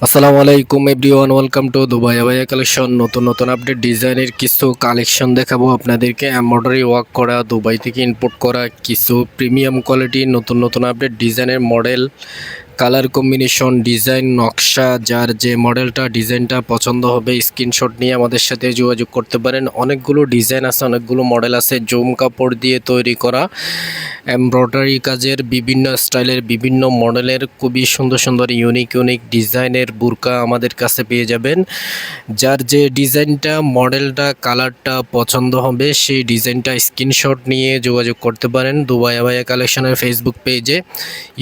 আসসালামু আলাইকুম everyone, welcome to Dubai আবাইয়া কালেকশন। নতুন নতুন আপডেট ডিজাইনের কিছু কালেকশন দেখাবো আপনাদেরকে। এমব্রয়ডারি ওয়ার্ক করা, দুবাই থেকে ইম্পোর্ট করা, কিছু প্রিমিয়াম কোয়ালিটি, নতুন নতুন আপডেট ডিজাইনের মডেল কালার কম্বিনেশন, ডিজাইন, নকশা, যার যে মডেলটা, ডিজাইনটা পছন্দ হবে, স্ক্রিনশট নিয়ে আমাদের সাথে যোগাযোগ করতে পারেন। অনেকগুলো ডিজাইন আছে, অনেকগুলো মডেল আছে, জুম কাপড় দিয়ে তৈরি করা। এমব্রয়ডারি কাজের বিভিন্ন স্টাইলের, বিভিন্ন মডেলের, খুবই সুন্দর সুন্দর, ইউনিক ইউনিক ডিজাইনের বুরকা আমাদের কাছে পেয়ে যাবেন। যার যে ডিজাইনটা, মডেলটা, কালারটা পছন্দ হবে, সেই ডিজাইনটা স্ক্রিনশট নিয়ে যোগাযোগ করতে পারেন দুবাই আবাইয়া কালেকশনের ফেসবুক পেজে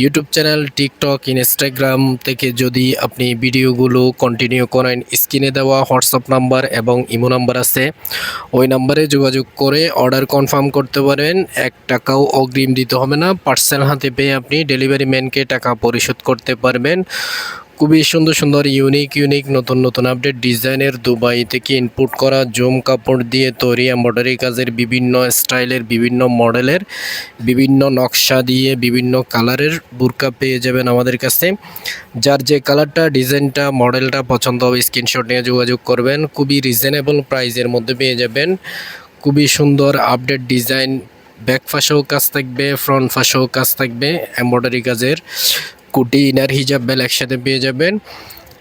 ইউটিউব চ্যানেল টিকটক ইনস্টাগ্রাম থেকে যদি আপনি ভিডিওগুলো কন্টিনিউ করেন স্ক্রিনে দেওয়া হোয়াটসঅ্যাপ নাম্বার এবং ইমো নাম্বার আছে। ওই নাম্বারে যোগাযোগ করে অর্ডার কনফার্ম করতে পারেন। এক টাকাও অগ্রিম দিতে হবে না। পার্সেল হাতে পেয়ে আপনি ডেলিভারি ম্যানকে টাকা পরিশোধ করতে পারবেন। খুবই সুন্দর সুন্দর ইউনিক ইউনিক নতুন নতুন আপডেট ডিজাইনের দুবাই থেকে ইনপুট করা জুম কাপড় দিয়ে তৈরি এম্ব্রয়ডারি কাজের বিভিন্ন স্টাইলের, বিভিন্ন মডেলের, বিভিন্ন নকশা দিয়ে বিভিন্ন কালারের বুরকা পেয়ে যাবেন আমাদের কাছে। যার যে কালারটা, ডিজাইনটা, মডেলটা পছন্দ হবে স্ক্রিনশট নিয়ে যোগাযোগ করবেন। খুবই রিজনেবল প্রাইজের মধ্যে পেয়ে যাবেন। খুবই সুন্দর আপডেট ডিজাইন ব্যাক ফাঁসেও কাজ থাকবে ফ্রন্ট ফাঁসেও কাজ থাকবে এম্ব্রয়ডারি কাজের। কুটি ইনার হিজাব বেল একসাথে পেয়ে যাবেন।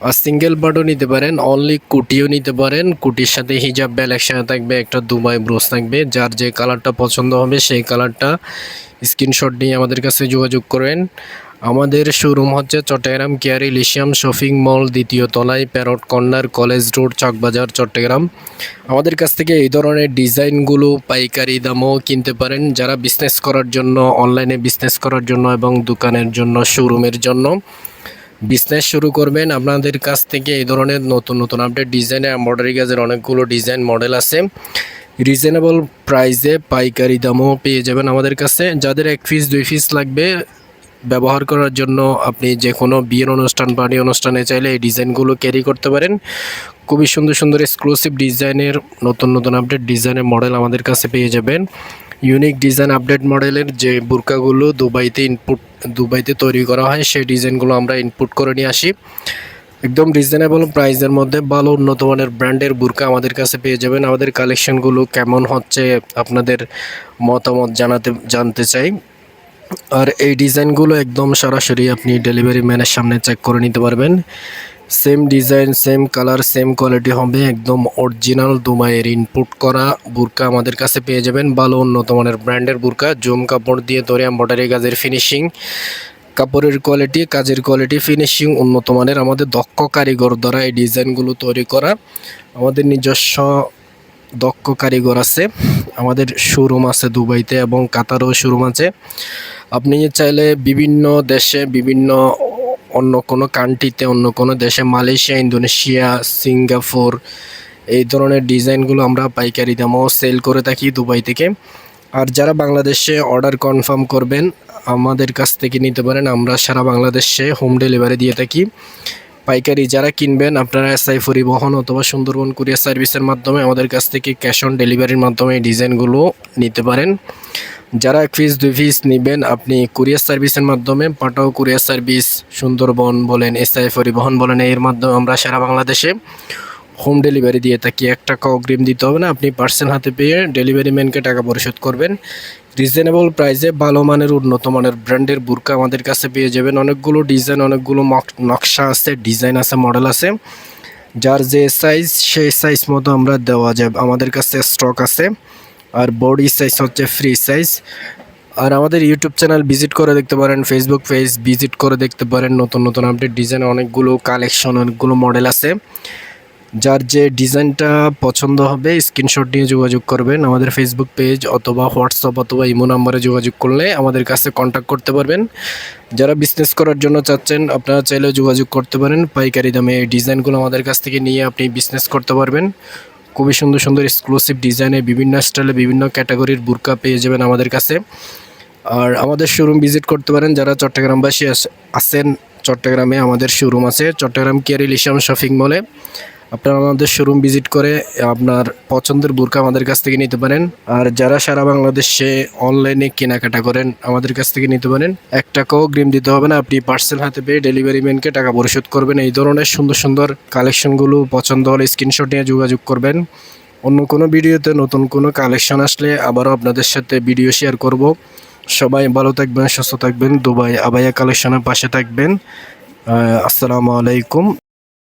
সিঙ্গেল বার্ডও নিতে পারেন অনলি কুটিও নিতে পারেন। কুটির সাথে হিজাব বেল একসাথে থাকবে, একটা দুবাই ব্রোস থাকবে। যার যে কালারটা পছন্দ হবে, সেই কালারটা স্ক্রিনশট নিয়ে আমাদের কাছে যোগাযোগ করেন। আমাদের শোরুম হচ্ছে Chittagong care Elysium shopping mall, দ্বিতীয় তলায় parrot corner, college road, Chawkbazar, Chittagong. আমাদের কাছ থেকে এই ধরনের ডিজাইনগুলো পাইকারি দামও কিনতে পারেন। যারা বিজনেস করার জন্য অনলাইনে বিজনেস করার জন্য এবং দোকানের জন্য শোরুমের জন্য। বিজনেস শুরু করবেন। আপনাদের কাছ থেকে এই ধরনের নতুন নতুন আপডেট ডিজাইন এম্ব্রয়ডারি কাজের অনেকগুলো ডিজাইন মডেল আছে। রিজনেবল প্রাইসে পাইকারি দামও পেয়ে যাবেন আমাদের কাছে। যাদের এক পিস দুই পিস লাগবে ব্যবহার করার জন্য আপনি যে কোনো বিয়ের অনুষ্ঠান পার্টি অনুষ্ঠানে চাইলে এই ডিজাইনগুলো ক্যারি করতে পারেন। খুবই সুন্দর সুন্দর এক্সক্লুসিভ ডিজাইনের, নতুন নতুন আপডেট ডিজাইনের মডেল আমাদের কাছে পেয়ে যাবেন। ইউনিক ডিজাইন আপডেট মডেলের যে বুরকাগুলো দুবাইতে ইনপুট দুবাইতে তৈরি করা হয়, সেই ডিজাইনগুলো আমরা ইনপুট করে নিয়ে আসি। একদম রিজনেবল প্রাইসের মধ্যে ভালো উন্নত মানের ব্র্যান্ডের বুরকা আমাদের কাছে পেয়ে যাবেন। আমাদের কালেকশনগুলো কেমন হচ্ছে আপনাদের মতামত জানাতে, জানতে চাই। আর এই ডিজাইনগুলো একদম সরাসরি আপনি ডেলিভারি ম্যানের সামনে চেক করে নিতে পারবেন। Same design same colour same quality হবে। একদম অরিজিনাল দুমাইয়ের ইনপুট করা বুরকা আমাদের কাছে পেয়ে যাবেন। ভালো উন্নত মানের ব্র্যান্ডের বুরকা, জুম কাপড় দিয়ে তৈরি এম্ব্রয়ডারি কাজের ফিনিশিং কাপড়ের কোয়ালিটি কাজের কোয়ালিটি ফিনিশিং উন্নত মানের আমাদের দক্ষ কারিগর দ্বারা এই ডিজাইনগুলো তৈরি করা। আমাদের নিজস্ব দক্ষ কারিগর আছে। আমাদের শোরুম আছে দুবাইতে এবং কাতারও শোরুম আছে। আপনি চাইলে বিভিন্ন দেশে, বিভিন্ন অন্য কোনো কান্ট্রিতে অন্য কোনো দেশে, মালয়েশিয়া, ইন্দোনেশিয়া, সিঙ্গাপুর, এই ধরনের ডিজাইনগুলো আমরা পাইকারি দামও সেল করে থাকি দুবাই থেকে। আর যারা বাংলাদেশে অর্ডার কনফার্ম করবেন, আমাদের কাছ থেকে নিতে পারেন। আমরা সারা বাংলাদেশে হোম ডেলিভারি দিয়ে থাকি। পাইকারি যারা কিনবেন, আপনারা এসআই পরিবহন অথবা সুন্দরবন কুরিয়ার সার্ভিসের মাধ্যমে আমাদের কাছ থেকে ক্যাশ অন ডেলিভারির মাধ্যমে এই ডিজাইনগুলো নিতে পারেন। যারা পিস দুই পিস নেবেন, আপনি কুরিয়ার সার্ভিসের মাধ্যমে পাঠাও কুরিয়ার সার্ভিস সুন্দরবন বলেন এসআই পরিবহন বলেন, এর মাধ্যমে আমরা সারা বাংলাদেশে হোম ডেলিভারি দিয়ে থাকি। এক টাকা অগ্রিম দিতে হবে না, আপনি পার্সেল হাতে পেয়ে ডেলিভারি ম্যানকে টাকা পরিশোধ করবেন। রিজনেবল প্রাইসে ভালো মানের, উন্নত মানের ব্র্যান্ডের বুরকা আমাদের কাছে পেয়ে যাবেন। অনেকগুলো ডিজাইন অনেকগুলো নকশা আছে ডিজাইন আছে মডেল আছে। যার যে সাইজ সেই সাইজ মতো আমরা দেওয়া যাবে আমাদের কাছে স্টক আছে। আর বডি সাইজ হচ্ছে ফ্রি সাইজ আর আমাদের ইউটিউব চ্যানেল ভিজিট করে দেখতে পারেন ফেসবুক পেজ ভিজিট করে দেখতে পারেন, নতুন নতুন আপডেট ডিজাইন অনেকগুলো কালেকশন অনেকগুলো মডেল আছে। যার যে ডিজাইনটা পছন্দ হবে স্ক্রিনশট নিয়ে যোগাযোগ করবেন আমাদের ফেসবুক পেজ অথবা হোয়াটসঅ্যাপ অথবা ইমো নাম্বারে যোগাযোগ করলে আমাদের কাছে কন্ট্যাক্ট করতে পারবেন। যারা বিজনেস করার জন্য চাচ্ছেন, আপনারা চাইলেও যোগাযোগ করতে পারেন। পাইকারি দামে এই ডিজাইনগুলো আমাদের কাছ থেকে নিয়ে আপনি বিজনেস করতে পারবেন। খুবই সুন্দর সুন্দর এক্সক্লুসিভ ডিজাইনে বিভিন্ন স্টাইলে বিভিন্ন ক্যাটাগরির বুরকা পেয়ে যাবেন আমাদের কাছে। আর আমাদের শোরুম ভিজিট করতে পারেন যারা চট্টগ্রামবাসী আস- আছেন, চট্টগ্রামে আমাদের শোরুম আছে। চট্টগ্রাম কেয়ার ইসাম শপিং মলে আপনারা আমাদের শোরুম ভিজিট করে আপনার পছন্দের বোরকা আমাদের কাছ থেকে নিতে পারেন। আর যারা সারা বাংলাদেশে অনলাইনে কেনাকাটা করেন, আমাদের কাছ থেকে নিতে পারেন। এক টাকাও গ্রিম দিতে হবে না, আপনি পার্সেল হাতে পেয়ে ডেলিভারি ম্যানকে টাকা পরিশোধ করবেন। এই ধরনের সুন্দর সুন্দর কালেকশনগুলো পছন্দ হলে স্ক্রিনশট নিয়ে যোগাযোগ করবেন। অন্য কোনো ভিডিওতে নতুন কোনো কালেকশন আসলে আবারও আপনাদের সাথে ভিডিও শেয়ার করব। সবাই ভালো থাকবেন, সুস্থ থাকবেন। দুবাই আবাইয়া কালেকশনের পাশে থাকবেন। আসসালামু আলাইকুম।